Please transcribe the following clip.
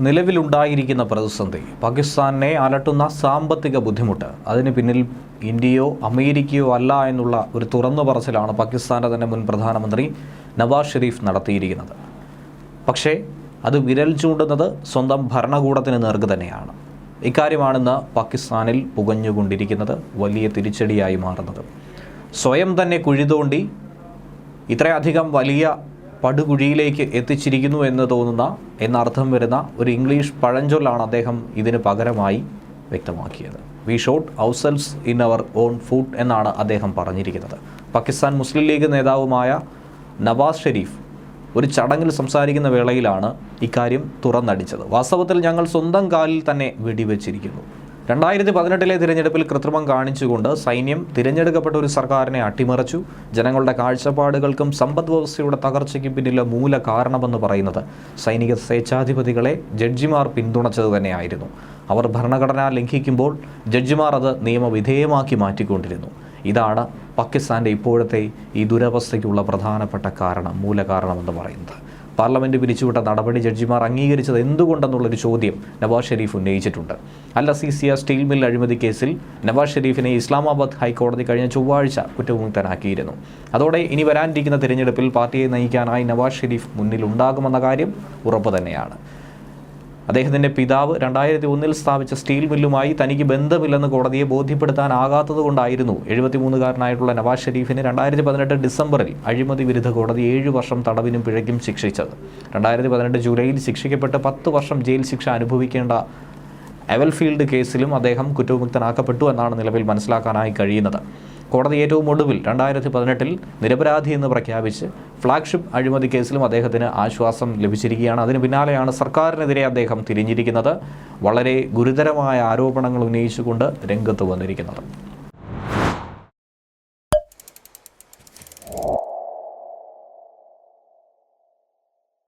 നിലവിലുണ്ടായിരിക്കുന്ന പ്രതിസന്ധി. പാകിസ്ഥാനെ അലട്ടുന്ന സാമ്പത്തിക ബുദ്ധിമുട്ട്. അതിന് പിന്നിൽ ഇന്ത്യയോ അമേരിക്കയോ അല്ല എന്നുള്ള ഒരു തുറന്നു പറച്ചിലാണ് പാകിസ്ഥാന്റെ തന്നെ മുൻ പ്രധാനമന്ത്രി നവാസ് ഷെരീഫ് നടത്തിയിരിക്കുന്നത്. പക്ഷേ അത് വിരൽ ചൂണ്ടുന്നത് സ്വന്തം ഭരണകൂടത്തിന് നേർക്ക് തന്നെയാണ്. ഇക്കാര്യമാണിന്ന് പാകിസ്ഥാനിൽ പുകഞ്ഞുകൊണ്ടിരിക്കുന്നത് വലിയ തിരിച്ചടിയായി മാറുന്നത്. സ്വയം തന്നെ കുഴിതോണ്ടി ഇത്രയധികം വലിയ പടുകുഴിയിലേക്ക് എത്തിച്ചിരിക്കുന്നു എന്ന് തോന്നുന്ന എന്നർത്ഥം വരുന്ന ഒരു ഇംഗ്ലീഷ് പഴഞ്ചൊല്ലാണ് അദ്ദേഹം ഇതിന് പകരമായി വ്യക്തമാക്കിയത്. We shot ourselves in our own foot എന്നാണ് അദ്ദേഹം പറഞ്ഞിരിക്കുന്നത്. പാകിസ്ഥാൻ മുസ്ലിം ലീഗ് നേതാവുമായ നവാസ് ഷെരീഫ് ഒരു ചടങ്ങിൽ സംസാരിക്കുന്ന വേളയിലാണ് ഇക്കാര്യം തുറന്നടിച്ചത്. വാസ്തവത്തിൽ ഞങ്ങൾ സ്വന്തം കാലിൽ തന്നെ വെടിവെച്ചിരിക്കുന്നു. രണ്ടായിരത്തി പതിനെട്ടിലെ തിരഞ്ഞെടുപ്പിൽ കൃത്രിമം കാണിച്ചുകൊണ്ട് സൈന്യം തിരഞ്ഞെടുക്കപ്പെട്ട ഒരു സർക്കാരിനെ അട്ടിമറിച്ചു. ജനങ്ങളുടെ കാഴ്ചപ്പാടുകൾക്കും സമ്പദ് വ്യവസ്ഥയുടെ തകർച്ചയ്ക്കും പിന്നിലെ മൂല കാരണമെന്ന് പറയുന്നത് സൈനിക സ്വേച്ഛാധിപതികളെ ജഡ്ജിമാർ പിന്തുണച്ചത് തന്നെയായിരുന്നു. അവർ ഭരണഘടന ലംഘിക്കുമ്പോൾ ജഡ്ജിമാർ അത് നിയമവിധേയമാക്കി മാറ്റിക്കൊണ്ടിരുന്നു. ഇതാണ് പാകിസ്ഥാന്റെ ഇപ്പോഴത്തെ ഈ ദുരവസ്ഥയ്ക്കുള്ള പ്രധാനപ്പെട്ട കാരണം മൂലകാരണമെന്ന് പറയുന്നത്. പാർലമെന്റ് പിരിച്ചുവിട്ട നടപടി ജഡ്ജിമാർ അംഗീകരിച്ചത് എന്തുകൊണ്ടെന്നുള്ളൊരു ചോദ്യം നവാസ് ഷെരീഫ് ഉന്നയിച്ചിട്ടുണ്ട്. അൽ അസീസിയ സ്റ്റീൽ മിൽ അഴിമതി കേസിൽ നവാസ് ഷെരീഫിനെ ഇസ്ലാമാബാദ് ഹൈക്കോടതി കഴിഞ്ഞ ചൊവ്വാഴ്ച കുറ്റവിമുക്തനാക്കിയിരുന്നു. അതോടെ ഇനി വരാനിരിക്കുന്ന തിരഞ്ഞെടുപ്പിൽ പാർട്ടിയെ നയിക്കാനായി നവാസ് ഷെരീഫ് മുന്നിലുണ്ടാകുമെന്ന കാര്യം ഉറപ്പ് തന്നെയാണ് അദ്ദേഹത്തിന്റെ പിതാവ് രണ്ടായിരത്തി ഒന്നിൽ സ്ഥാപിച്ച സ്റ്റീൽ മില്ലുമായി തനിക്ക് ബന്ധമില്ലെന്ന് കോടതിയെ ബോധ്യപ്പെടുത്താനാകാത്തത് കൊണ്ടായിരുന്നു എഴുപത്തിമൂന്നുകാരനായിട്ടുള്ള നവാസ് ഷെരീഫിന് രണ്ടായിരത്തി പതിനെട്ട് ഡിസംബറിൽ അഴിമതി വിരുദ്ധ കോടതി ഏഴ് വർഷം തടവിനും പിഴയ്ക്കും ശിക്ഷിച്ചത്. രണ്ടായിരത്തി പതിനെട്ട് ജൂലൈയിൽ ശിക്ഷിക്കപ്പെട്ട് പത്ത് വർഷം ജയിൽ ശിക്ഷ അനുഭവിക്കേണ്ട എവൽഫീൽഡ് കേസിലും അദ്ദേഹം കുറ്റവിമുക്തനാക്കപ്പെട്ടു എന്നാണ് നിലവിൽ മനസ്സിലാക്കാനായി കഴിയുന്നത്. കോടതി ഏറ്റവും ഒടുവിൽ രണ്ടായിരത്തി പതിനെട്ടിൽ നിരപരാധി എന്ന് പ്രഖ്യാപിച്ച് ഫ്ളാഗ്ഷിപ്പ് അഴിമതി കേസിലും അദ്ദേഹത്തിന് ആശ്വാസം ലഭിച്ചിരിക്കുകയാണ്. അതിന് പിന്നാലെയാണ് സർക്കാരിനെതിരെ അദ്ദേഹം തിരിഞ്ഞിരിക്കുന്നത്. വളരെ ഗുരുതരമായ ആരോപണങ്ങൾ ഉന്നയിച്ചുകൊണ്ട് രംഗത്ത് വന്നിരിക്കുന്നത്.